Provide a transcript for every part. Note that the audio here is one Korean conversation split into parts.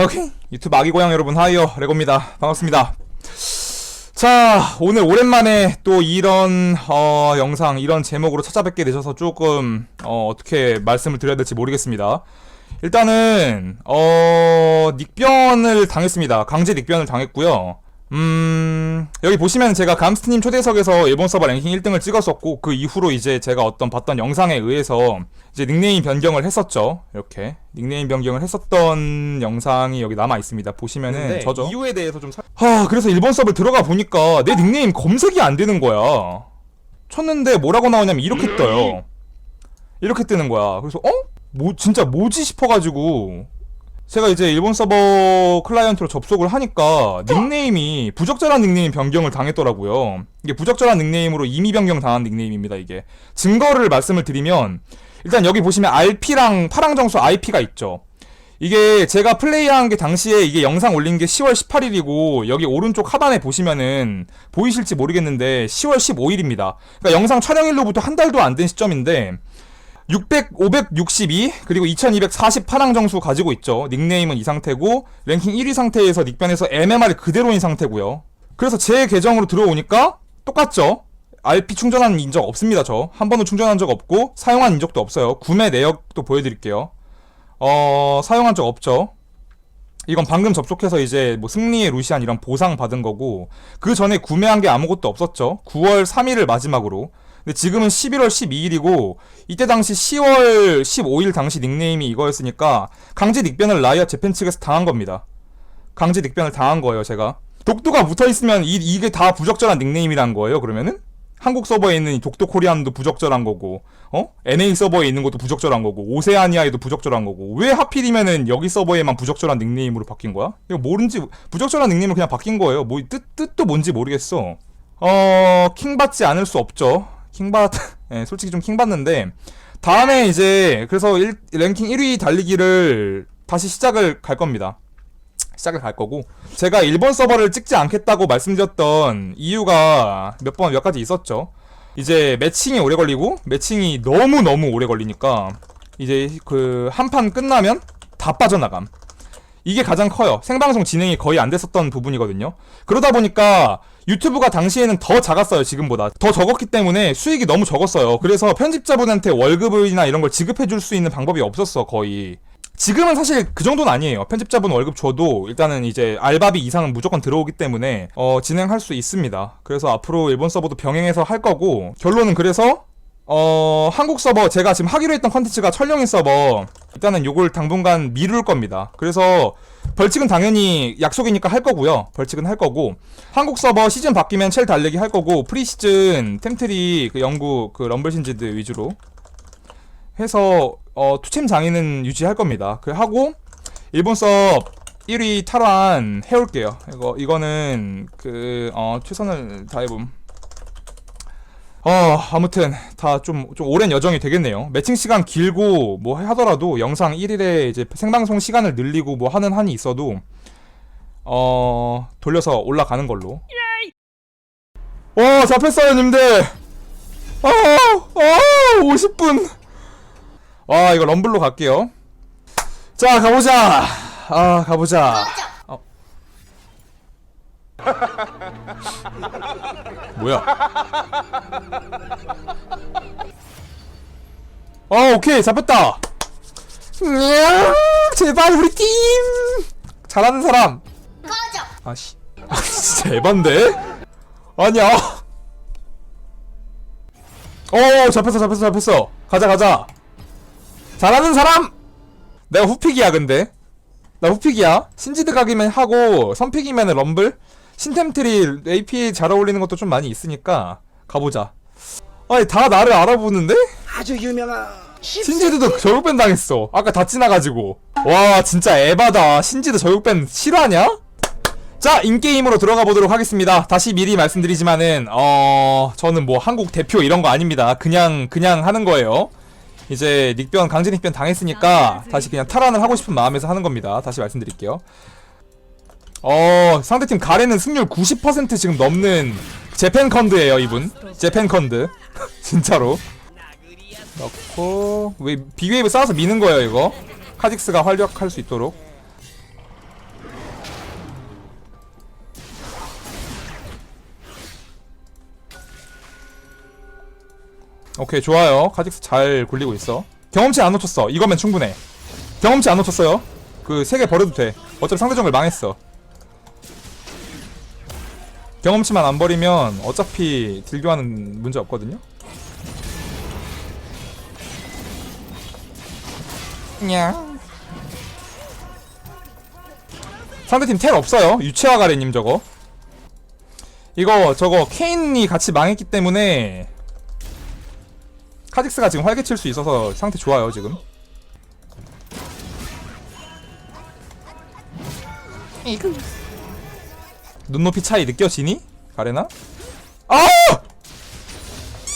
오케이. 유튜브 아기 고양 여러분 하이요 레고입니다. 반갑습니다. 자 오늘 오랜만에 또 이런 어, 영상 이런 제목으로 찾아뵙게 되셔서 조금 어, 어떻게 말씀을 드려야 될지 모르겠습니다. 일단은 어 닉변을 당했습니다. 강제 닉변을 당했고요 음 여기 보시면 제가 감스트님 초대석에서 일본 서버 랭킹 1등을 찍었었고 그 이후로 이제 제가 어떤 봤던 영상에 의해서 이제 닉네임 변경을 했었죠. 이렇게 닉네임 변경을 했었던 영상이 여기 남아 있습니다. 보시면은 네, 저죠? 이유에 대해서 좀 설... 하 그래서 일본 서버 들어가 보니까 내 닉네임 검색이 안 되는 거야. 쳤는데 뭐라고 나오냐면 이렇게 떠요. 이렇게 뜨는 거야. 그래서 어? 뭐 진짜 뭐지 싶어가지고 제가 이제 일본 서버 클라이언트로 접속을 하니까 닉네임이 부적절한 닉네임 변경을 당했더라고요. 이게 부적절한 닉네임으로 이미 변경 당한 닉네임입니다, 이게. 증거를 말씀을 드리면 일단 여기 보시면 RP랑 파랑 정수 IP가 있죠. 이게 제가 플레이한 게 당시에 이게 영상 올린 게 10월 18일이고 여기 오른쪽 하단에 보시면은 보이실지 모르겠는데 10월 15일입니다. 그러니까 영상 촬영일로부터 한 달도 안 된 시점인데 600, 562 그리고 2248항 정수 가지고 있죠. 닉네임은 이 상태고 랭킹 1위 상태에서 닉변에서 MMR 그대로인 상태고요. 그래서 제 계정으로 들어오니까 똑같죠. RP 충전한 인적 없습니다. 저 한 번도 충전한 적 없고 사용한 인적도 없어요. 구매 내역도 보여드릴게요. 어 사용한 적 없죠. 이건 방금 접속해서 이제 뭐 승리의 루시안 이런 보상 받은 거고 그 전에 구매한 게 아무것도 없었죠. 9월 3일을 마지막으로. 근데 지금은 11월 12일이고 이때 당시 10월 15일 당시 닉네임이 이거였으니까 강제 닉변을 라이엇 재팬 측에서 당한 겁니다. 강제 닉변을 당한 거예요, 제가. 독도가 붙어 있으면 이, 이게 다 부적절한 닉네임이란 거예요, 그러면은? 한국 서버에 있는 이 독도 코리안도 부적절한 거고, 어? NA 서버에 있는 것도 부적절한 거고, 오세아니아에도 부적절한 거고, 왜 하필이면은 여기 서버에만 부적절한 닉네임으로 바뀐 거야? 이거 모른지, 부적절한 닉네임으로 그냥 바뀐 거예요. 뭐, 뜻, 뜻도 뭔지 모르겠어. 어, 킹 받지 않을 수 없죠. 킹받, 예, 솔직히 좀 킹받는데, 다음에 이제, 그래서 일, 랭킹 1위 달리기를 다시 시작을 갈 겁니다. 시작을 갈 거고, 제가 일본 서버를 찍지 않겠다고 말씀드렸던 이유가 몇 번, 몇 가지 있었죠. 이제 매칭이 오래 걸리고, 매칭이 너무너무 오래 걸리니까, 이제 그, 한 판 끝나면 다 빠져나감. 이게 가장 커요. 생방송 진행이 거의 안 됐었던 부분이거든요. 그러다 보니까 유튜브가 당시에는 더 작았어요, 지금보다. 더 적었기 때문에 수익이 너무 적었어요. 그래서 편집자분한테 월급이나 이런 걸 지급해 줄 수 있는 방법이 없었어, 거의. 지금은 사실 그 정도는 아니에요. 편집자분 월급 줘도 일단은 이제 알바비 이상은 무조건 들어오기 때문에 어, 진행할 수 있습니다. 그래서 앞으로 일본 서버도 병행해서 할 거고 결론은 그래서 어, 한국 서버 제가 지금 하기로 했던 컨텐츠가 철령인 서버 일단은 요걸 당분간 미룰 겁니다. 그래서 벌칙은 당연히 약속이니까 할 거고요. 벌칙은 할 거고 한국 서버 시즌 바뀌면 첼 달리기 할 거고 프리 시즌 템트리 그 영국 그 럼블 신지드 위주로 해서 어, 투챔 장인은 유지할 겁니다. 그 하고 일본 서버 1위 탈환 해올게요. 이거 이거는 그 어, 최선을 다해봄. 어 아무튼 다 좀 좀 오랜 여정이 되겠네요. 매칭 시간 길고 뭐 하더라도 영상 1일에 이제 생방송 시간을 늘리고 뭐 하는 한이 있어도 어 돌려서 올라가는 걸로. 와 잡혔어요 님들. 아, 아 50분. 와 이거 럼블로 갈게요. 자 가보자. 아 가보자. 어. 뭐야? 어 오케이 잡혔다. 으아, 제발 우리 팀 잘하는 사람. 꺼져. 아씨, 아 진짜 에반데? 아니야. 어 잡혔어 잡혔어 잡혔어. 가자 가자. 잘하는 사람. 내가 후픽이야 근데. 나 후픽이야. 신지드 각이면 하고 선픽이면 럼블. 신템트리 AP 잘 어울리는 것도 좀 많이 있으니까 가보자. 아니 다 나를 알아보는데? 아주 유명한 신지드도 저격밴 당했어. 아까 다 지나가지고. 와 진짜 에바다. 신지드 저격밴 실화냐? 자 인게임으로 들어가 보도록 하겠습니다. 다시 미리 말씀드리지만은 어 저는 뭐 한국 대표 이런 거 아닙니다. 그냥 그냥 하는 거예요. 이제 닉변 강제 닉변 당했으니까 다시 그냥 탈환을 하고 싶은 마음에서 하는 겁니다. 다시 말씀드릴게요. 어 상대팀 가레는 승률 90% 지금 넘는 재팬컨드예요 이분. 재팬컨드. 진짜로. 넣고 왜 비웨이브 쌓아서 미는 거예요 이거. 카직스가 활력할 수 있도록. 오케이 좋아요. 카직스 잘 굴리고 있어. 경험치 안 놓쳤어. 이거면 충분해. 경험치 안 놓쳤어요. 그 세 개 버려도 돼. 어차피 상대 정글 망했어. 경험치만 안 버리면 어차피 딜교하는 문제 없거든요? 냥 상대팀 텔 없어요. 유채화 가래님 저거. 이거 저거 케인이 같이 망했기 때문에 카직스가 지금 활개칠 수 있어서 상태 좋아요 지금 눈높이 차이 느껴지니? 가레나? 아!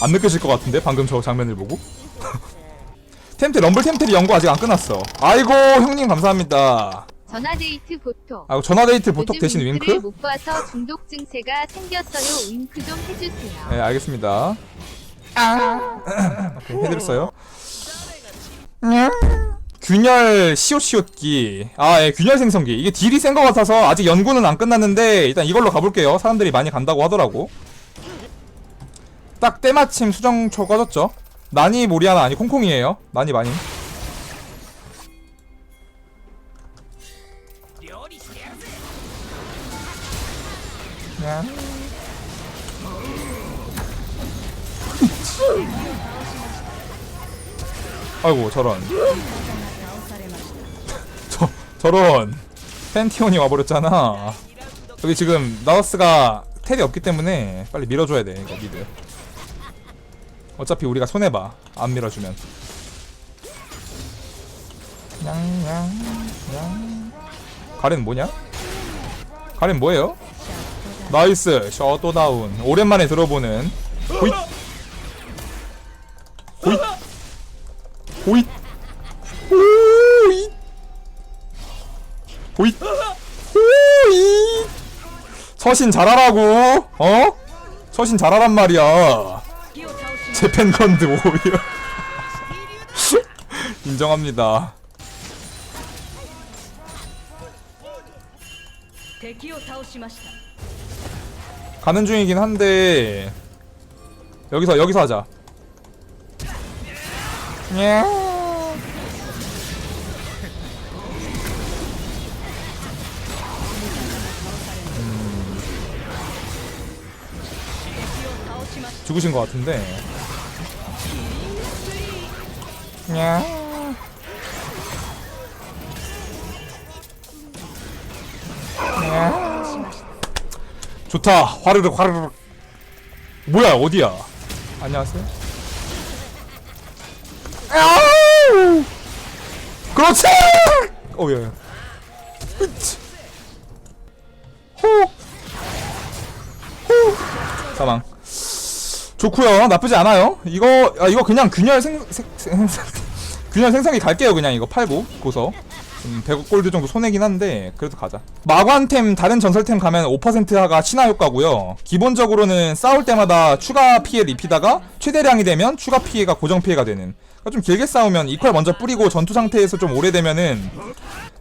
안 느껴질 것 같은데 방금 저 장면을 보고 템트 럼블 템트리 연구 아직 안 끝났어 아이고 형님 감사합니다 전화데이트 보톡. 아 전화데이트 보톡 대신 윙크? 못 봐서 중독 증세가 생겼어요. 윙크 좀 해주세요. 네 알겠습니다 오케이 해드렸어요 균열 시옷시옷기. 아 예 균열 생성기. 이게 딜이 센 것 같아서 아직 연구는 안 끝났는데 일단 이걸로 가볼게요. 사람들이 많이 간다고 하더라고. 딱 때마침 수정초 꺼졌죠? 나니 모리아나 아니 콩콩이에요. 나니 많이. 아이고 저런 저 저런 팬티온이 와버렸잖아. 여기 지금 나우스가 텔이 없기 때문에 빨리 밀어줘야 돼 이거 미드. 어차피 우리가 손해봐 안 밀어주면. 냥냥냥. 가렌 뭐냐? 가렌 뭐예요? 나이스 셔도다운. 오랜만에 들어보는. 호잇! 호잇! 호잇 호이 호이 서신 잘하라고. 어? 서신 잘하란 말이야. 재팬건드 오히려. 인정합니다. 가는 중이긴 한데 여기서 여기서 하자. 예. 죽으신 것 같은데. 좋다. 화르륵 화르륵. 뭐야 어디야? 안녕하세요. 아우! 그렇지. 어야. 호. 호. 사망. 좋고요. 나쁘지 않아요. 이거 아, 이거 그냥 균열 생, 생, 생, 생 균열 생성기 갈게요. 그냥 이거 팔고 고서. 음, 100억 골드 정도 손해긴 한데 그래도 가자 마관템 다른 전설템 가면 5%가 신화 효과고요 기본적으로는 싸울 때마다 추가 피해를 입히다가 최대량이 되면 추가 피해가 고정 피해가 되는 그러니까 좀 길게 싸우면 이퀄 먼저 뿌리고 전투 상태에서 좀 오래 되면은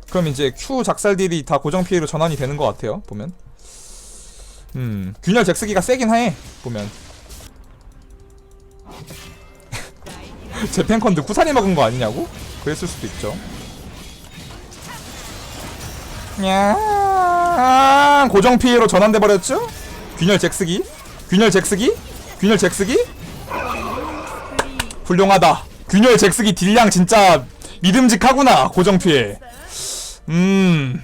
그럼 이제 Q 작살딜이 다 고정 피해로 전환이 되는 것 같아요 보면 음 균열 잭스기가 세긴 해 보면 제펜컨드 쿠사리 먹은 거 아니냐고? 그랬을 수도 있죠. 냥 고정 피해로 전환돼 버렸죠? 균열 잭스기? 균열 잭스기? 균열 잭스기? 훌륭하다. 균열 잭스기 딜량 진짜 믿음직하구나 고정 피해. 음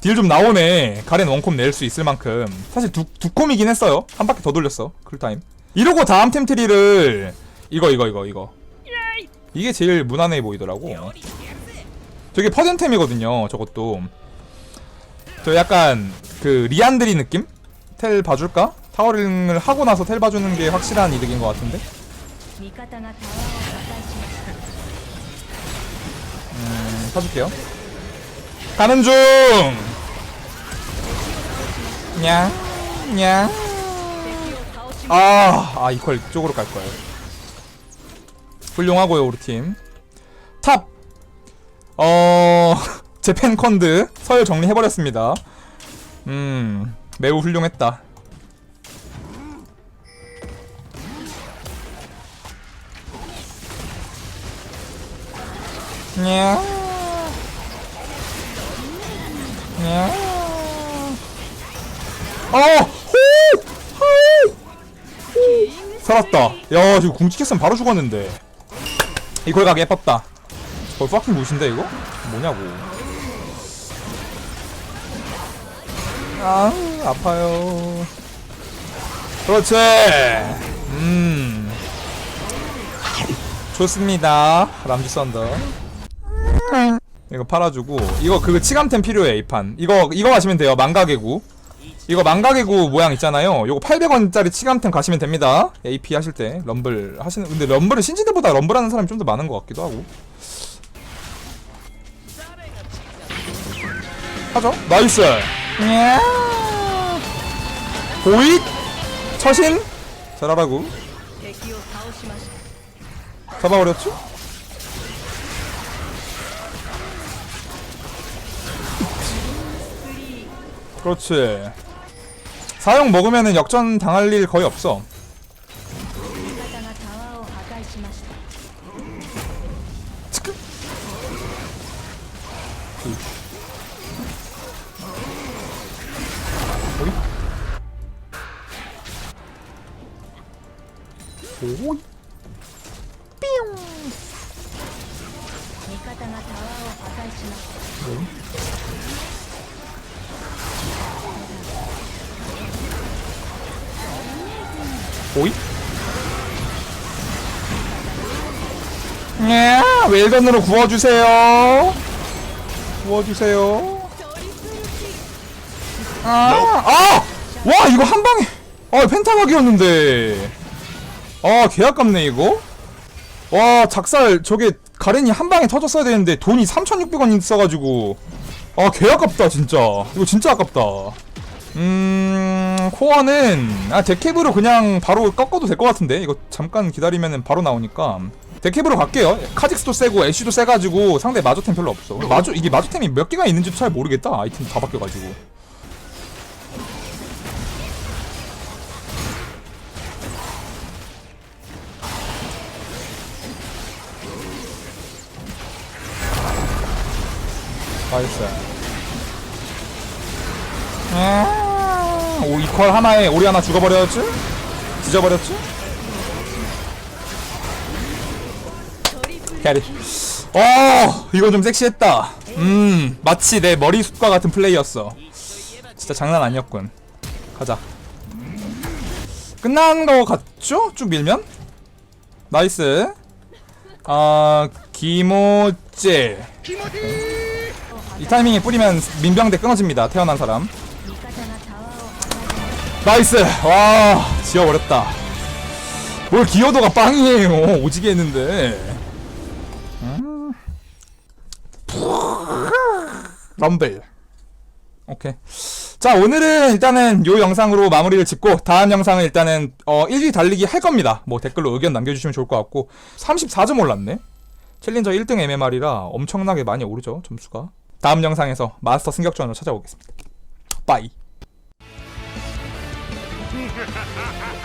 딜 좀 나오네. 가렌 원콤 낼 수 있을 만큼. 사실 두, 두 콤이긴 했어요. 한 바퀴 더 돌렸어. 쿨타임. 이러고 다음 템트리를 이거 이거 이거 이거 이게 제일 무난해 보이더라고 저게 퍼센템이거든요 저것도 저 약간 그 리안드리 느낌? 텔 봐줄까? 타워링을 하고 나서 텔 봐주는 게 확실한 이득인 것 같은데? 음, 사줄게요 가는 중! 냥, 냥. 아, 아, 이퀄 쪽으로 갈 거예요. 훌륭하고요 우리 팀. 탑! 어... 재팬 컨드 서열 정리해버렸습니다. 음... 매우 훌륭했다. 어! 네. 살았다. 야, 지금 궁 찍혔으면 바로 죽었는데. 이걸 가게 예뻤다. 거의 파킹 무신데 이거? 뭐냐고. 아, 아파요. 그렇지. 음. 좋습니다. 람지 썬더. 이거 팔아주고 이거 그 치감템 필요해 이 판. 이거 이거 가시면 돼요. 망가개구. 이거 망가개구 모양 있잖아요. 요거 800원짜리 치감템 가시면 됩니다. AP 하실 때 럼블 하시는 근데 럼블은 신지드보다 럼블 하는 사람이 좀 더 많은 것 같기도 하고. 하죠? 나이스! 예. 보잇 처신? 잘하라고. 잡아버렸죠? 그렇지. 사용 먹으면은 역전 당할 일 거의 없어 오이? 야, 웰건으로 구워주세요. 구워주세요. 아, 아! 와, 이거 한 방에. 아, 펜타각이었는데. 아, 개 아깝네, 이거. 와, 작살, 저게, 가렌이 한 방에 터졌어야 되는데, 돈이 3,600원 있어가지고. 아, 개 아깝다, 진짜. 이거 진짜 아깝다. 음, 코어는 아 데캡으로 그냥 바로 꺾어도 될 것 같은데 이거 잠깐 기다리면은 바로 나오니까 데캡으로 갈게요. 카직스도 세고 애쉬도 세가지고 상대 마조템 별로 없어. 마조 이게 마조템이 몇 개가 있는지 잘 모르겠다. 아이템 다 바뀌어가지고. 나이스. 아, 오 이퀄 하나에 오리 하나 죽어버렸지? 뒤져버렸지? 캐리. 어 이건 좀 섹시했다. 음 마치 내 머리숱과 같은 플레이였어. 진짜 장난 아니었군. 가자. 끝난 거 같죠? 쭉 밀면? 나이스. 아 기모제 이 타이밍에 뿌리면 민병대 끊어집니다. 태어난 사람 나이스. 와 지워버렸다. 뭘 기여도가 빵이에요. 오지게 했는데. 음. 럼블. 오케이. 자 오늘은 일단은 요 영상으로 마무리를 짓고 다음 영상은 일단은 어 1위 달리기 할 겁니다. 뭐 댓글로 의견 남겨주시면 좋을 것 같고. 34점 올랐네? 챌린저 1등 MMR이라 엄청나게 많이 오르죠 점수가. 다음 영상에서 마스터 승격전으로 찾아오겠습니다. 빠이 ハハハ!